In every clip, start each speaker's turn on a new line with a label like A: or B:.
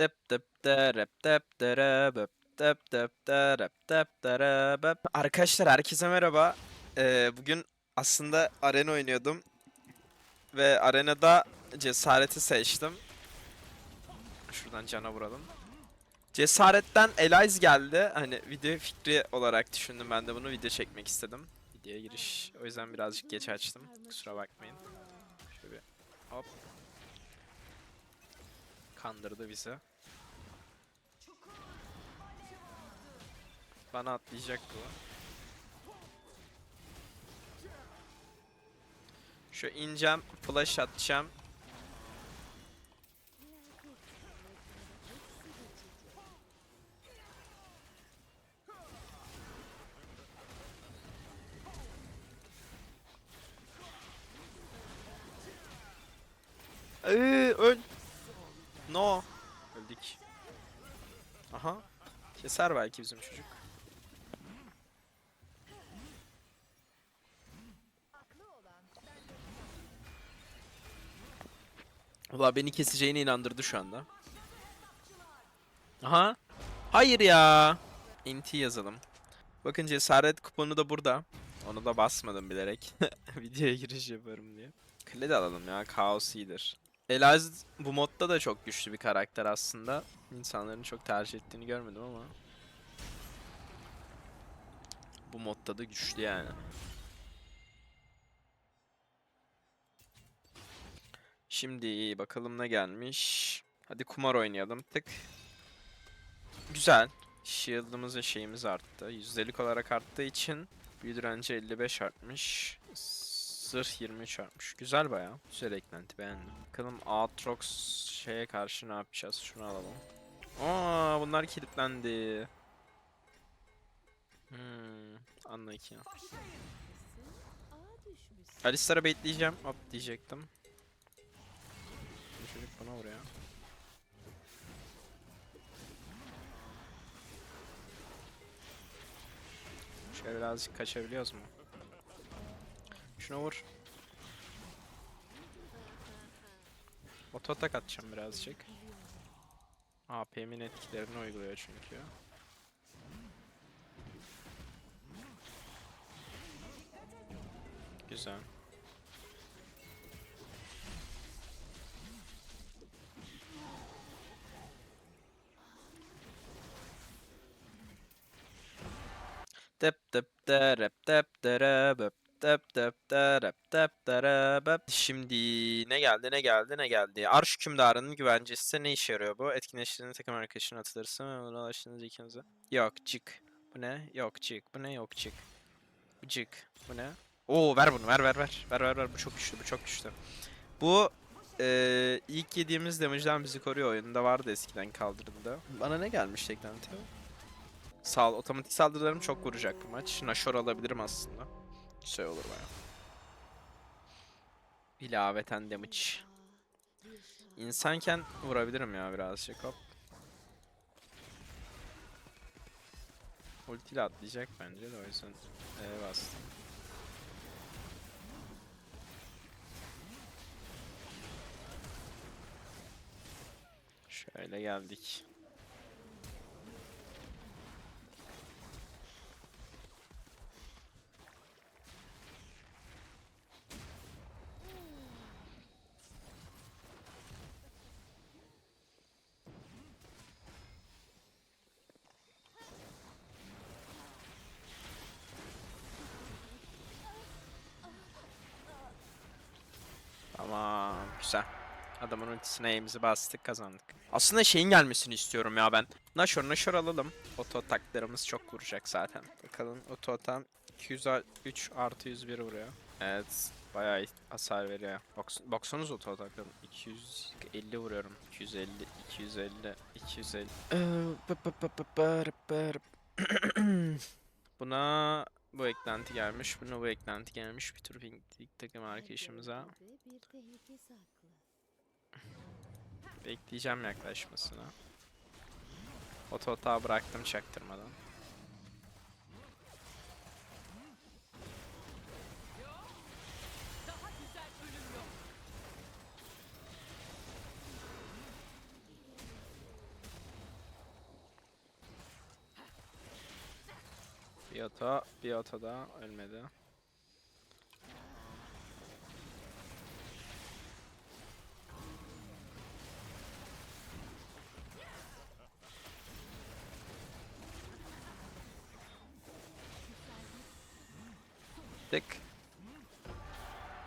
A: Dep dep derep dep derebep dep dep derep dep derebep. Arkadaşlar herkese merhaba. Ee, bugün aslında arena oynuyordum. Ve arenada cesareti seçtim. Şuradan cana vuralım. Cesaretten Eliz geldi. Hani video fikri olarak düşündüm ben de bunu video çekmek istedim. Videoya giriş. O yüzden birazcık geç açtım. Kusura bakmayın. Şöyle bir hop. Kandırdı bizi. Bana atlayacak bu. Şu ineceğim, flash atacağım. Ee, öl. No. Öldük. Aha. Keser belki bizim çocuk. Valla beni keseceğine inandırdı şu anda. Aha. Hayır ya. NT yazalım. Bakın cesaret kuponu da burada. Onu da basmadım bilerek. Videoya giriş yaparım diye. Kale de alalım ya. Kaos iyidir. Elaz bu modda da çok güçlü bir karakter aslında. İnsanların çok tercih ettiğini görmedim ama. Bu modda da güçlü yani. Şimdi bakalım ne gelmiş. Hadi kumar oynayalım. Tık. Güzel. Shield'ımız ve şeyimiz arttı. Yüzdelik olarak arttığı için büyü direnci 55 artmış. Zırh 23 artmış. Güzel bayağı. Güzel eklenti beğendim. Bakalım Aatrox şeye karşı ne yapacağız? Şunu alalım. Aa bunlar kilitlendi. Hmm, anla ki. Alistar'a baitleyeceğim. Hop diyecektim. Çocuk bana vuruyor. Şöyle birazcık kaçabiliyoruz mu? Şuna vur. Oto atak atacağım birazcık. AP'min etkilerini uyguluyor çünkü. Güzel. Dep dep derep dep derebep dep dep derep dep derebep. Şimdi ne geldi ne geldi ne geldi. Arş hükümdarının güvencesi ne işe yarıyor bu? Etkinleştirdiğiniz takım arkadaşına atılırsın ve ulaştığınız ikinize. Yok cık. Bu ne? Yok cık. Bu ne? Yok cık. Bu cık. Bu ne? Oo ver bunu ver ver ver. Ver ver ver. Bu çok güçlü bu çok güçlü. Bu eee ilk yediğimiz damage'den bizi koruyor. Oyunda vardı eskiden kaldırdığında. Bana ne gelmiş eklenti? Sağ otomatik saldırılarım çok vuracak bu maç. Nashor alabilirim aslında. Şey olur baya. İlaveten damage. İnsanken vurabilirim ya birazcık hop. Ultiyle atlayacak bence de o yüzden E bastım. Şöyle geldik. Tamam güzel. Adamın ultisine aim'imizi bastık kazandık. Aslında şeyin gelmesini istiyorum ya ben. Nashor Nashor alalım. Oto ataklarımız çok vuracak zaten. Bakalım oto atam 203 artı 101 vuruyor. Evet bayağı hasar veriyor. Box, baksanıza oto ataklarım 250 vuruyorum. 250 250 250. Ee, bı bı bı bı bı bı bı. Buna bu eklenti gelmiş, buna bu eklenti gelmiş. Bir tur takım arkadaşımıza. Bekleyeceğim yaklaşmasını. Oto hata bıraktım çaktırmadan. Bir oto, bir oto da ölmedi.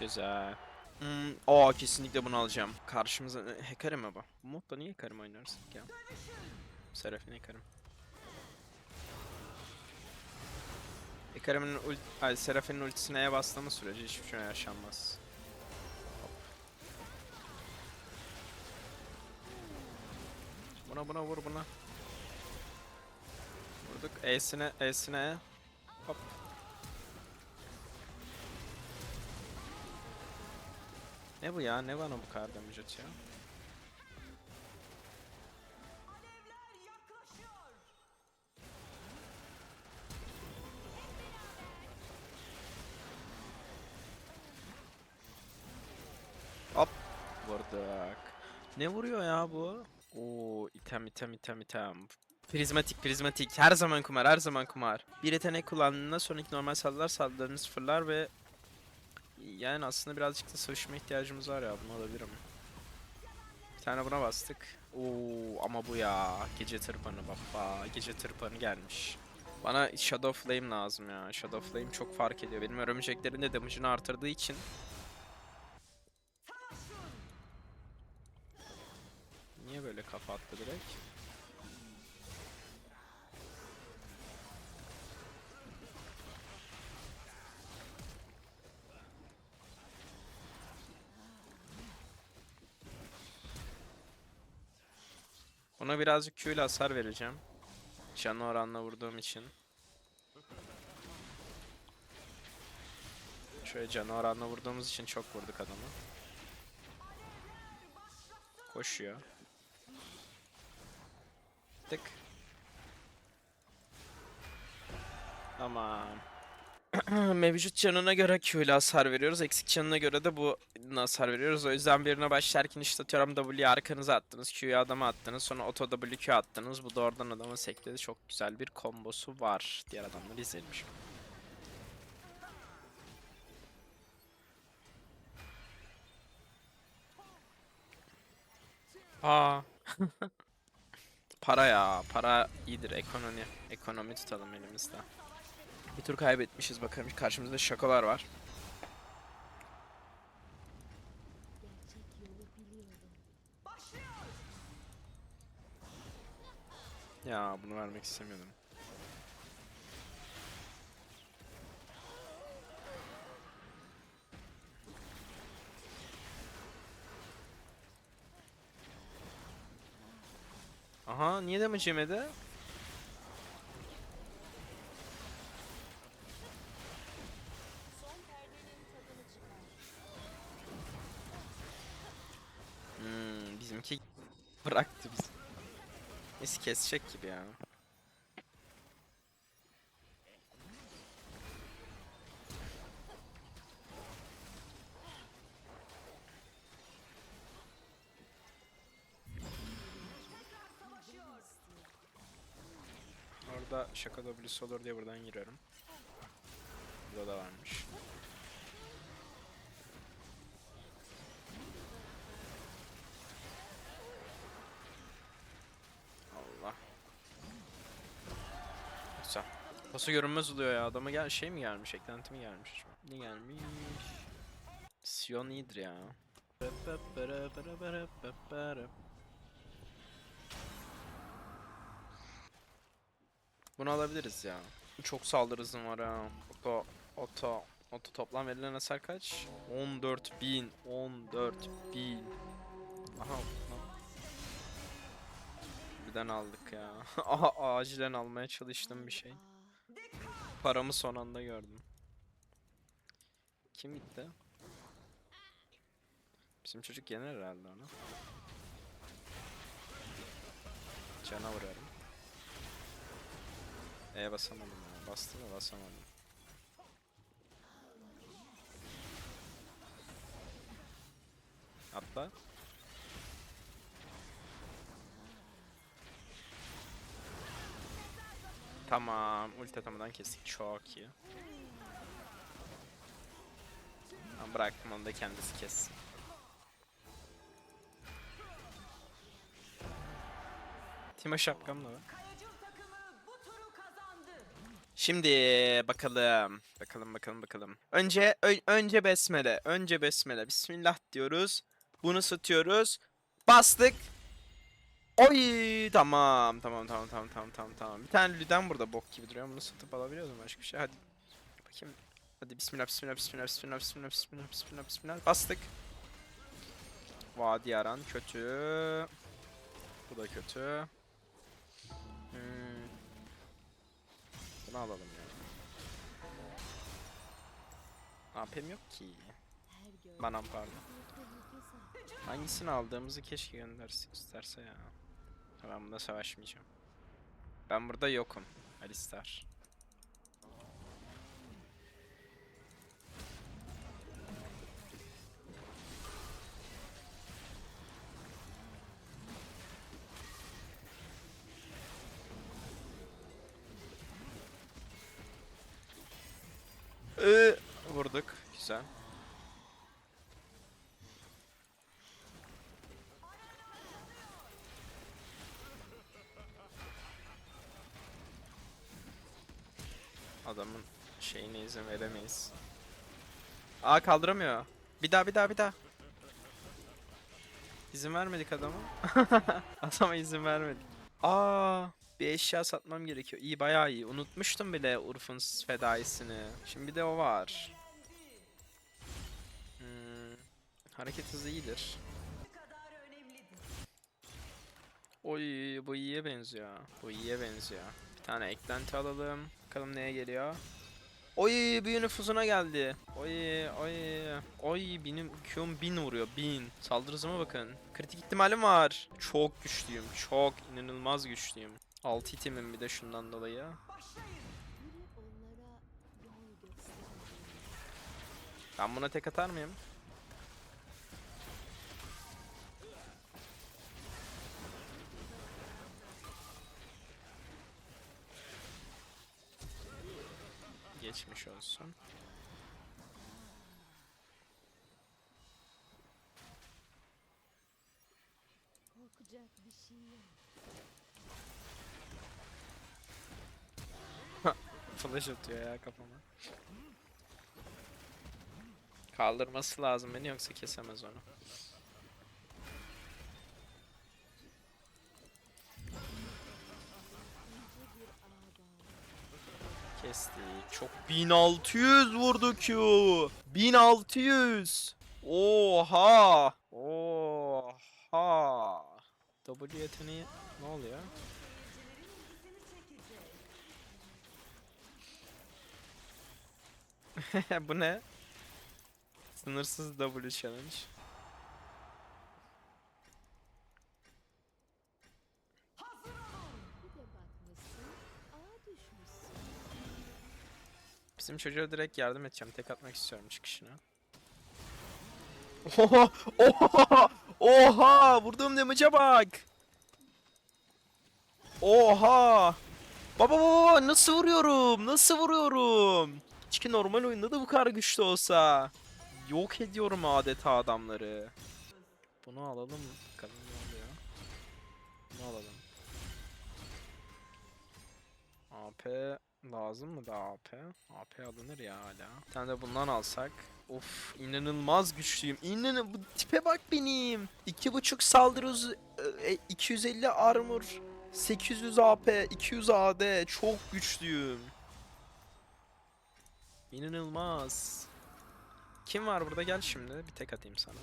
A: Güzel. Hmm, aa kesinlikle bunu alacağım. Karşımıza e, Hecarim mi bu? Bu modda niye Hecarim oynuyoruz ya? Serafin Hecarim. Hecarim'in ult ay Serafin'in ultisine E bastığımız sürece hiçbir şey yaşanmaz. Hop. Buna buna vur buna. Vurduk. E'sine E'sine E. Hop. Ne bu ya? Ne bana bu kadar damage atıyor? Hop. Vurduk. Ne vuruyor ya bu? Oo, item item item item. Prizmatik prizmatik. Her zaman kumar her zaman kumar. Bir yetenek kullandığında sonraki normal saldırılar saldırılarını sıfırlar ve yani aslında birazcık da sıvışma ihtiyacımız var ya bunu alabilirim. Bir tane buna bastık. Oo ama bu ya gece tırpanı baba gece tırpanı gelmiş. Bana Shadow Flame lazım ya. Shadow Flame çok fark ediyor. Benim örümceklerin de damage'ını artırdığı için. Niye böyle kafa attı direkt? Ona birazcık Q ile hasar vereceğim. Canı oranla vurduğum için. Şöyle canı oranla vurduğumuz için çok vurduk adamı. Koşuyor. Tık. Tamam. Mevcut canına göre Q ile hasar veriyoruz. Eksik canına göre de bu hasar veriyoruz. O yüzden birine başlarken işte atıyorum W'yi arkanıza attınız. Q'yu adama attınız. Sonra auto W Q attınız. Bu da oradan adama sekledi. Çok güzel bir kombosu var. Diğer adamları izleyelim şimdi. Aa. para ya. Para iyidir. Ekonomi. Ekonomi tutalım elimizde. Bir tur kaybetmişiz bakalım. Karşımızda şakolar var. Ya bunu vermek istemiyordum. Aha niye damage yemedi? Kesecek gibi ya. Orada şaka W'su olur diye buradan giriyorum. Burada da varmış. Allah. Güzel. Pası görünmez oluyor ya. Adama gel şey mi gelmiş? Eklenti mi gelmiş? Ne gelmiş? Sion iyidir ya. Bunu alabiliriz ya. Çok saldırı hızım var ha. Oto, oto, oto toplam verilen hasar kaç? 14.000, 14.000. Aha, lan. Birden aldık ya. Aha, acilen almaya çalıştım bir şey. Paramı son anda gördüm. Kim gitti? Bizim çocuk yener herhalde onu. Cana vuruyorum. E basamadım ya. Bastım da basamadım. Atla. Tamam. Ulti atamadan kestik. Çok iyi. Tamam, bıraktım onu da kendisi kessin. Timo şapkam var. Şimdi bakalım. Bakalım bakalım bakalım. Önce önce besmele. Önce besmele. Bismillah diyoruz. Bunu satıyoruz. Bastık. Oy tamam tamam tamam tamam tamam tamam tamam. Bir tane lüden burada bok gibi duruyor. Bunu satıp alabiliyoruz mu başka bir şey? Hadi. Bakayım. Hadi bismillah bismillah bismillah bismillah bismillah bismillah bismillah bismillah. Bastık. Vadi Aran kötü. Bu da kötü. Hmm. Bunu alalım ya. AP'm yok ki. Manam pardon. Hangisini aldığımızı keşke gönderse isterse ya. Ben bunda savaşmayacağım. Ben burada yokum. Alistar. Ee, vurduk. Güzel. Adamın şeyine izin veremeyiz. Aa kaldıramıyor. Bir daha bir daha bir daha. İzin vermedik adama. Adama izin vermedik. Aa bir eşya satmam gerekiyor. İyi bayağı iyi. Unutmuştum bile Urf'un fedaisini. Şimdi bir de o var. Hmm, hareket hızı iyidir. Oy bu iyiye benziyor. Bu iyiye benziyor. Bir tane eklenti alalım. Bakalım neye geliyor. Oy büyü nüfuzuna geldi. Oy oy. Oy benim Q'm 1000 vuruyor 1000. Saldırı hızıma bakın. Kritik ihtimalim var. Çok güçlüyüm. Çok inanılmaz güçlüyüm. 6 itemim bir de şundan dolayı. Ben buna tek atar mıyım? Geçmiş olsun.
B: Korkacak bir şey yok.
A: Flash atıyor ya kafama. Kaldırması lazım beni yoksa kesemez onu. Kestik. Çok 1600 vurdu Q. 1600. Oha. Oha. W yeteneği ne oluyor? Bu ne? Sınırsız W challenge. Bizim çocuğa direkt yardım edeceğim. Tek atmak istiyorum çıkışına. Oha! Oha! Oha! Vurduğum damage'a bak! Oha! Baba baba nasıl vuruyorum? Nasıl vuruyorum? Hiçki normal oyunda da bu kadar güçlü olsa. Yok ediyorum adeta adamları. Bunu alalım. Bakalım ne oluyor. Bunu alalım. AP lazım mı da AP? AP alınır ya hala. Bir tane de bundan alsak. Of inanılmaz güçlüyüm. İnanın bu tipe bak benim. 2.5 saldırı hızı, e, 250 armor, 800 AP, 200 AD. Çok güçlüyüm. İnanılmaz. Kim var burada gel şimdi bir tek atayım sana.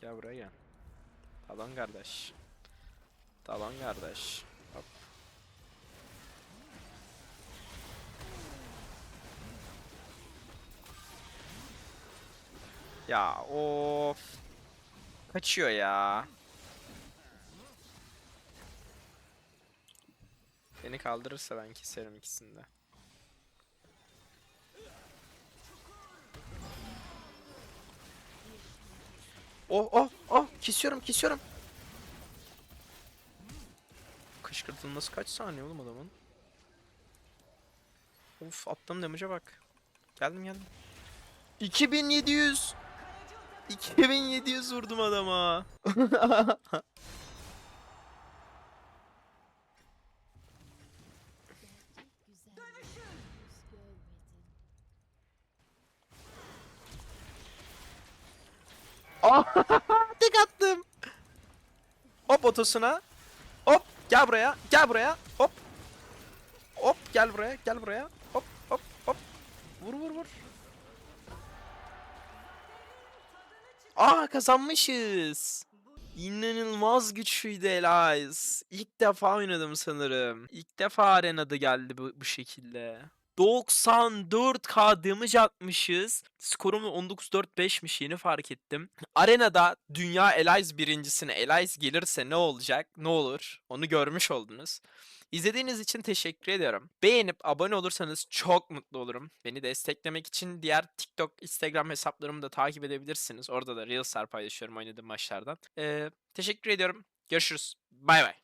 A: Gel buraya gel. Talon kardeş. Talon kardeş. Ya of. Kaçıyor ya. Beni kaldırırsa ben keserim ikisini de. Oh oh oh kesiyorum kesiyorum. kışkırtılması kaç saniye oğlum adamın? Of attığım damage'a bak. Geldim geldim. 2700 2700 vurdum adama. Tek attım. Hop otosuna. Hop gel buraya. Gel buraya. Hop. Hop gel buraya. Gel buraya. Hop hop hop. Vur vur vur. Aa kazanmışız. İnanılmaz güçlüydü Elias. İlk defa oynadım sanırım. İlk defa arenada geldi bu, bu şekilde. 94k damage atmışız. Skorum da 19-4-5'miş yeni fark ettim. Arenada dünya Elias birincisine Elias gelirse ne olacak, ne olur onu görmüş oldunuz. İzlediğiniz için teşekkür ediyorum. Beğenip abone olursanız çok mutlu olurum. Beni desteklemek için diğer TikTok, Instagram hesaplarımı da takip edebilirsiniz. Orada da Reels'lar paylaşıyorum oynadığım maçlardan. Ee, teşekkür ediyorum. Görüşürüz. Bay bay.